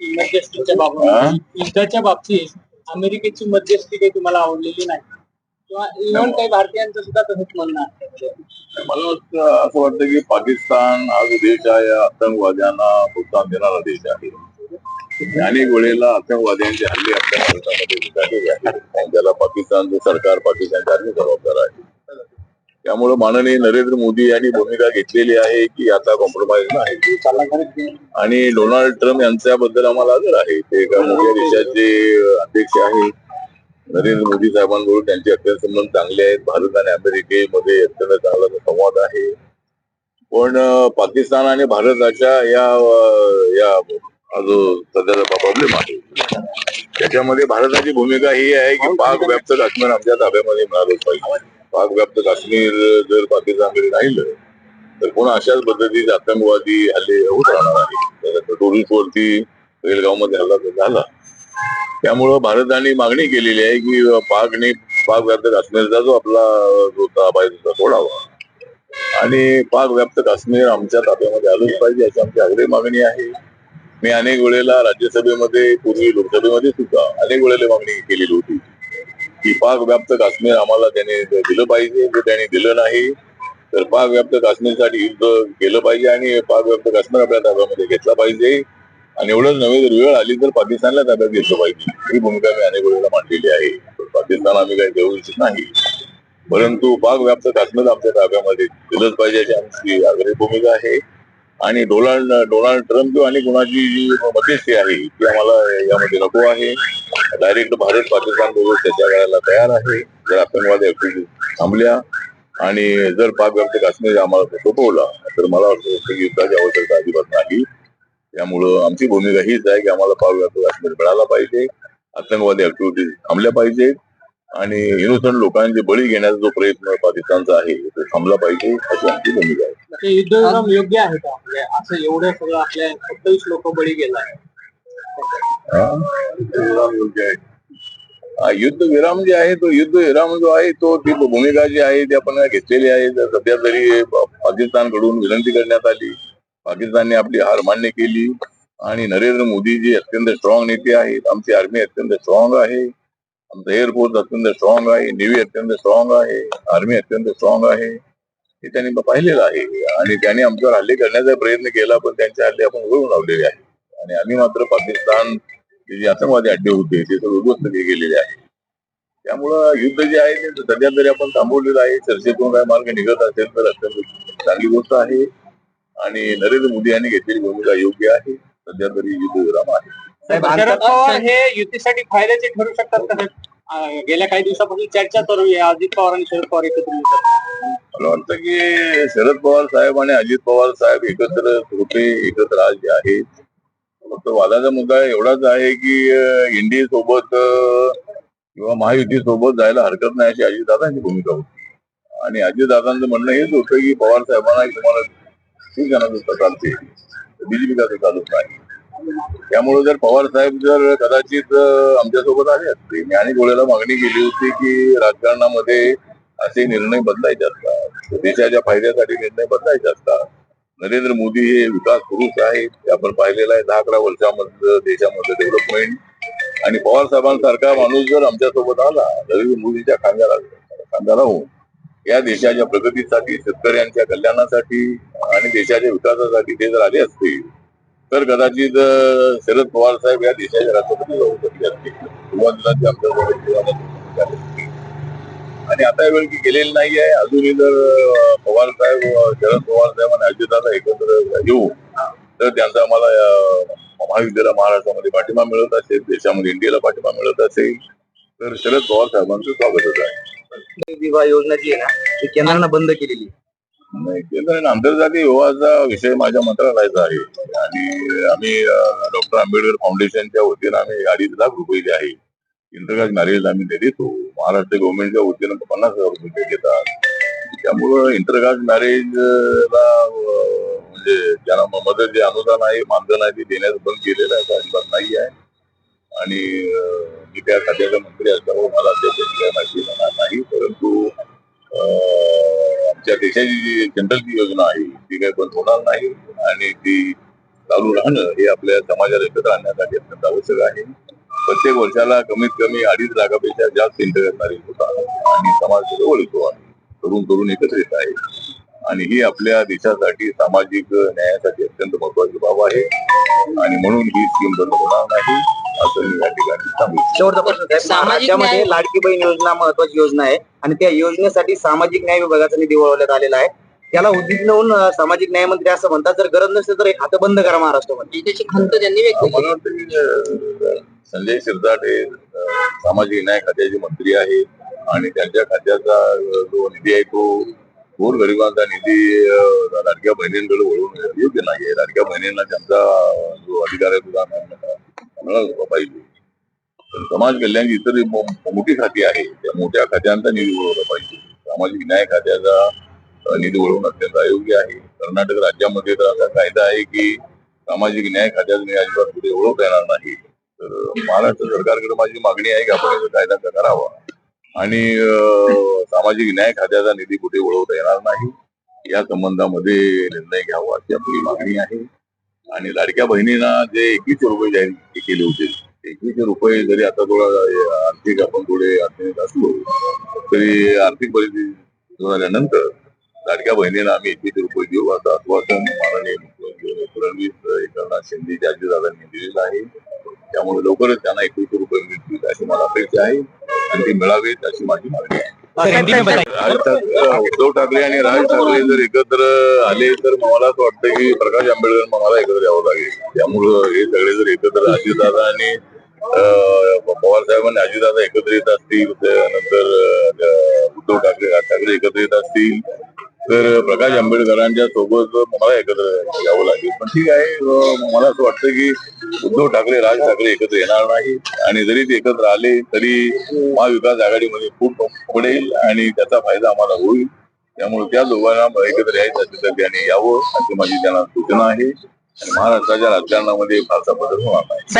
मध्यस्थीच्या? बाबतीत युद्धाच्या बाबतीत अमेरिकेची मध्यस्थी काही तुम्हाला आवडलेली नाही. किंवा इव्हन काही भारतीयांचं सुद्धा तसंच म्हणणं आहे. मला वाटतं असं वाटतं की पाकिस्तान हा जो देश आहे आतंकवाद्यांना प्रोत्साहन देणारा देश आहे. अनेक वेळेला आतंकवाद्यांचे हल्ले आपल्या भारतामध्ये त्याला पाकिस्तानचं सरकार पाकिस्तानची आर्मी जबाबदार आहे. त्यामुळे माननीय नरेंद्र मोदी यांनी भूमिका घेतलेली आहे की आता कॉम्प्रोमाइज नाही. आणि डोनाल्ड ट्रम्प यांच्याबद्दल आम्हाला आदर आहे. ते एका मोठ्या देशाचे अध्यक्ष आहेत नरेंद्र मोदी साहेबांबरोबर त्यांचे अत्यंत संबंध चांगले आहेत. भारत आणि अमेरिकेमध्ये अत्यंत चांगला संवाद आहे. पण पाकिस्तान आणि भारताच्या या या जो सध्याचा प्रॉब्लेम आहे. त्याच्यामध्ये भारताची भूमिका ही आहे की पाक व्याप्त काश्मीर आमच्या ताब्यामध्ये मिळालंच पाहिजे. पाक व्याप्त काश्मीर जर पाकिस्तानकडे राहिलं तर पुन्हा अशाच पद्धतीचे आतंकवादी हल्ले होत राहणार आहे टुरिस्ट वरती रेलगावमध्ये हल्ला तर झाला. त्यामुळं भारताने मागणी केलेली आहे की पाकने पाक व्याप्त काश्मीरचा जो आपला जो ताबा आहे सोडावा. आणि पाक व्याप्त काश्मीर आमच्या ताब्यामध्ये आलंच पाहिजे अशी आमची आग्रही मागणी आहे. मी अनेक वेळेला राज्यसभेमध्ये पूर्वी लोकसभेमध्ये सुद्धा अनेक वेळेला मागणी केलेली होती. की पाक व्याप्त काश्मीर आम्हाला त्याने दिलं पाहिजे. जर त्याने दिलं नाही तर पाक व्याप्त काश्मीरसाठी युद्ध केलं पाहिजे आणि पाक व्याप्त काश्मीर आपल्या ताब्यामध्ये घेतला पाहिजे. आणि एवढंच नव्हे जर वेळ आली तर पाकिस्तानला ताब्यात घेतलं पाहिजे. ही भूमिका मी अनेक वेळेला मांडलेली आहे. पाकिस्तान आम्ही काही देऊ इच्छित नाही. परंतु पाक व्याप्त काश्मीर आमच्या ताब्यामध्ये दिलंच पाहिजे अशी आमची आग्रही भूमिका आहे. आणि डोनाल्ड डोनाल्ड ट्रम्प आणि कोणाची जी मध्यस्थी आहे ती आम्हाला यामध्ये नको आहे. डायरेक्ट भारत पाकिस्तान बरोबर चर्चा करायला तयार आहे. जर आतंकवादी ऍक्टिव्हिटी थांबल्या आणि जर पाक व्याप्त काश्मीर आम्हाला सोपवला तर मला वाटतं की युद्धाची आवश्यकता अजिबात नाही. त्यामुळं आमची भूमिका हीच आहे की आम्हाला पाक व्याप्त काश्मीर मिळाला पाहिजे आतंकवादी ऍक्टिव्हिटीज थांबल्या पाहिजेत आणि इनोसंट लोकांचे बळी घेण्याचा जो प्रयत्न पाकिस्तानचा आहे तो थांबला पाहिजे अशी आमची भूमिका आहे. ते युद्धविराम योग्य आहे का? म्हणजे असं एवढं सगळं आपल्या सत्तावीस लोक बळी गेला युद्धविराम योग्य आहे. हा, युद्ध विराम जे आहे तो युद्ध विराम जो आहे तो ती भूमिका जी आहे ती आपण घेतलेली आहे. तर सध्या तरी पाकिस्तानकडून विनंती करण्यात आली पाकिस्तानने आपली हार मान्य केली आणि नरेंद्र मोदी जी अत्यंत स्ट्रॉंग नेते आहेत आमची आर्मी अत्यंत स्ट्रॉंग आहे आमचं एअरफोर्स अत्यंत स्ट्रॉंग आहे नेव्ही अत्यंत स्ट्रॉंग आहे आर्मी अत्यंत स्ट्रॉंग आहे. हे त्यांनी पाहिलेलं आहे. आणि त्यांनी आमच्यावर हल्ले करण्याचा प्रयत्न केला पण त्यांचे हल्ले आपण वळून लावलेले आहेत. आणि आम्ही मात्र पाकिस्तान जे आतंकवादी अड्डे होते ते सर्व उद्ध्वस्त केलेले आहे त्यामुळं युद्ध जे आहे ते सध्या तरी आपण थांबवलेलं आहे. चर्चेतून काय मार्ग निघत असेल तर अत्यंत चांगली गोष्ट आहे. आणि नरेंद्र मोदी यांनी घेतलेली भूमिका योग्य आहे. सध्या तरी युद्ध विराम आहे. साहेब, शरद पवार हे युतीसाठी फायद्याचे ठरू शकतात का गेल्या काही दिवसापासून चर्चा चालू आहे. अजित पवार आणि शरद पवार एकत्र येतात. मला वाटतं की शरद पवार साहेब आणि अजित पवार साहेब एकत्र होते एकत्र आज जे आहेत फक्त वादाचा मुद्दा एवढाच आहे की एनडीए सोबत किंवा महायुती सोबत जायला हरकत नाही अशी अजितदादांची भूमिका होती. आणि अजितदादांचं म्हणणं हेच होतं की पवार साहेबांना तुम्हाला ठीक आहे ना चालते बीजेपी कसं चालत नाही? त्यामुळे जर पवार साहेब जर कदाचित आमच्यासोबत आले असते मी आणि गोळ्याला मागणी केली होती की राजकारणामध्ये असे निर्णय बदलायचे असतात. देशाच्या फायद्यासाठी निर्णय बदलायचे असतात. नरेंद्र मोदी हे विकास पुरुष आहेत. आपण पाहिलेला आहे. दहा अकरा वर्षामध्ये देशामध्ये डेव्हलपमेंट आणि पवार साहेबांसारखा माणूस जर आमच्यासोबत आला नरेंद्र मोदीच्या खांद्याला खांद्याला होऊन या देशाच्या प्रगतीसाठी शेतकऱ्यांच्या कल्याणासाठी आणि देशाच्या विकासासाठी ते जर आले असतील तर कदाचित शरद पवार साहेब या देशाचे राष्ट्रपती जाऊ शकले असते. सुरुवातीला ते आमच्यासोबत आणि आता वेळ की गेलेली नाही आहे. अजूनही जर पवार साहेब शरद पवार साहेब आणि अजितदादा एकत्र येऊ तर त्यांचा आम्हाला अं, महाविद्यालय महाराष्ट्रामध्ये पाठिंबा मिळत असेल देशामध्ये इंडियाला पाठिंबा मिळत असेल तर शरद पवार साहेबांचं स्वागतच आहे. विवाह योजना जी आहे ना ती केंद्रानं बंद केलेली एकंदरीत नाही, केंद्र आंतरजातीय विवाहाचा विषय माझ्या मंत्रालयाचा आहे. आणि आम्ही डॉक्टर आंबेडकर फाउंडेशनच्या वतीनं आम्ही अडीच लाख रुपये जे आहे. इंटरकास्ट मॅरेज आम्ही ते देतो. महाराष्ट्र गव्हर्नमेंटच्या वतीनं पन्नास हजार रुपये ते घेतात. त्यामुळं इंटरकास्ट मॅरेजला म्हणजे ज्यांना म- मदत जे अनुदान आहे मानधन आहे ते देण्याचं बंद केलेलं आहे अजिबात नाही आहे आणि मी त्या खात्याचा मंत्री असल्यामुळे मला त्याची काही माहिती मिळणार नाही. परंतु आमच्या देशाची जी जनरलची योजना आहे ती काही बंद होणार नाही. आणि ती चालू राहणं हे आपल्या समाजाला एकत्र आणण्यासाठी अत्यंत आवश्यक आहे. प्रत्येक वर्षाला कमीत कमी अडीच लाखापेक्षा जास्त इंटर करणारे लोक आणि समाज जवळ येतो आहे तरुण तरुण एकत्र येत आहे आणि ही आपल्या देशासाठी सामाजिक न्यायासाठी अत्यंत महत्वाची बाब आहे. आणि म्हणून ही स्कीम बंद होणार नाही. असं मी या ठिकाणी सांगू इच्छितो. शेवटचा प्रश्न साहेब सामाजिक राज्यामध्ये न्याय- लाडकी बहीण योजना महत्वाची योजना आहे आणि त्या योजनेसाठी सामाजिक न्याय विभागाचा निधी वळवण्यात आलेला आहे. त्याला लावून अं, सामाजिक न्याय मंत्री असं म्हणतात. जर गरज नसेल तर हे खातं बंद करा महाराष्ट्रामध्ये. त्याची खंत त्यांनी व्यक्त केली. मला वाटतं की अं, संजय शिरसाट हे अं, सामाजिक न्याय खात्याचे मंत्री आहेत आणि त्यांच्या खात्याचा अं, जो निधी आहे तो गोर गरिबांचा निधी अं, लाडक्या बहिणींकडे वळवून योग्य नाही आहे लाडक्या बहिणींना त्यांचा जो अधिकार आहे तो मिळाला पाहिजे पण समाज कल्याणची इतर मोठी खाती आहे. त्या मोठ्या खात्यांचा निधी वळवला पाहिजे. सामाजिक न्याय खात्याचा निधी वळवणं अत्यंत अयोग्य आहे. कर्नाटक राज्यामध्ये तर असा कायदा आहे की सामाजिक न्याय खात्याचा निधी अजिबात कुठे ओळखता येणार नाही. तर महाराष्ट्र सरकारकडे माझी मागणी आहे की आपण याचा कायदा करावा. आणि सामाजिक न्याय खात्याचा निधी कुठे वळवता येणार नाही या संबंधामध्ये निर्णय घ्यावा अशी आपली मागणी आहे. आणि लाडक्या बहिणींना जे एकवीसशे रुपये जाहीर केले होते एकवीसशे रुपये जरी आता थोडा आर्थिक आपण थोडे अडचणीत असलो तरी आर्थिक परिस्थिती झाल्यानंतर लाडक्या बहिणींना आम्ही एकवीसशे रुपये देऊ असं आश्वासन माननीय मुख्यमंत्री फडणवीस एकनाथ शिंदे अजितदादांनी दिलेलं आहे. त्यामुळे लवकरच त्यांना एकवीसशे रुपये मिळतील अशी मला अपेक्षा आहे. आणि ते मिळावीत अशी माझी मागणी आहे. उद्धव ठाकरे आणि राज ठाकरे जर एकत्र आले तर मला असं वाटतं की प्रकाश आंबेडकर मला एकत्र यावं लागेल. त्यामुळं हे सगळे जर एकत्र अजितदादा आणि पवार साहेबांनी अजितदादा एकत्र येत असतील त्यानंतर उद्धव ठाकरे राज ठाकरे एकत्र येत असतील तर प्रकाश आंबेडकरांच्या सोबत मला एकत्र यावं लागेल. पण ठीक आहे मला असं वाटतं की उद्धव ठाकरे राज ठाकरे एकत्र येणार नाही आणि जरी ते एकत्र आले तरी महाविकास आघाडीमध्ये खूप पडेल आणि त्याचा फायदा आम्हाला होईल. त्यामुळे त्या दोघांना एकत्र यायचं तर त्यांनी यावं अशी माझी त्यांना सूचना आहे. आणि महाराष्ट्राच्या राजकारणामध्ये फारसा बदल होणार नाही.